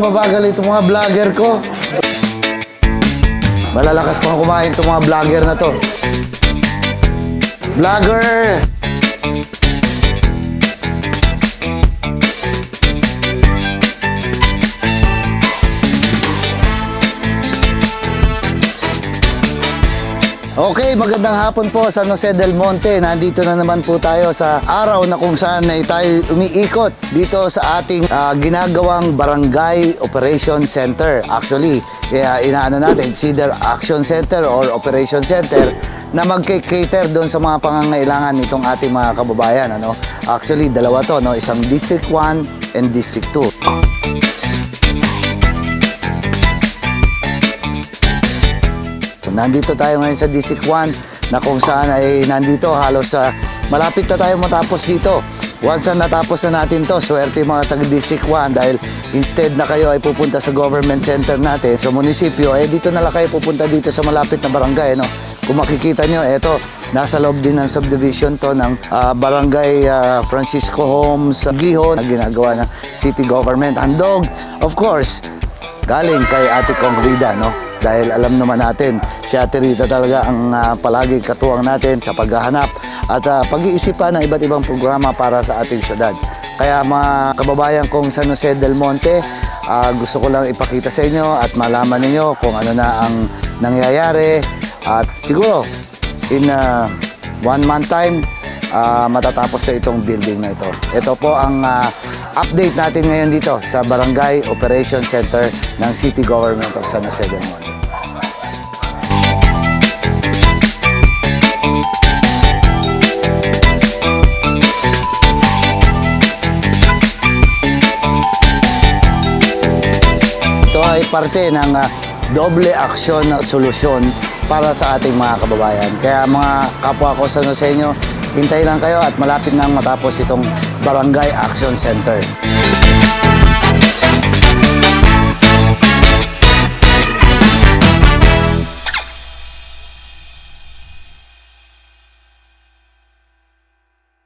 mabagal itong mga vlogger ko. Malalakas pang kumain itong mga vlogger na to. Vlogger! Okay, magandang hapon po sa Jose del Monte. Nandito na naman po tayo sa araw na kung saan ay tayo umiikot dito sa ating ah, ginagawang Barangay Operation Center. Actually, kaya inaano natin, either Action Center or Operation Center na mag-cater doon sa mga pangangailangan nitong ating mga kababayan. Ano? Actually, dalawa to, no? isang District 1 and District 2. Nandito tayo ngayon sa District 1 na kung saan ay nandito halos sa malapit na tayo matapos dito. Once na natapos na natin to, swerte mga taga District 1 dahil instead na kayo ay pupunta sa government center natin sa munisipyo, eh dito na lang kayo pupunta dito sa malapit na barangay. No? Kung makikita nyo, eto, nasa loob din ng subdivision to ng ah, barangay ah, Francisco Homes Gihon na ginagawa ng city government. Handog, of course, galing kay Ate Congrida, no? Dahil alam naman natin, si Ate Rita talaga ang ah, palagi katuwang natin sa paghahanap at ah, pag-iisipan ng iba't ibang programa para sa ating syudad. Kaya mga kababayan kong San Jose del Monte, ah, gusto ko lang ipakita sa inyo at malaman ninyo kung ano na ang nangyayari at siguro in ah, one month time ah, matatapos sa itong building na ito. Ito po ang ah, update natin ngayon dito sa Barangay Operation Center ng City Government of San Jose del Monte. Ito ay parte ng ah, doble aksyon na solusyon para sa ating mga kababayan. Kaya mga kapwa ko sa inyo, hintay lang kayo at malapit nang matapos itong Barangay Action Center.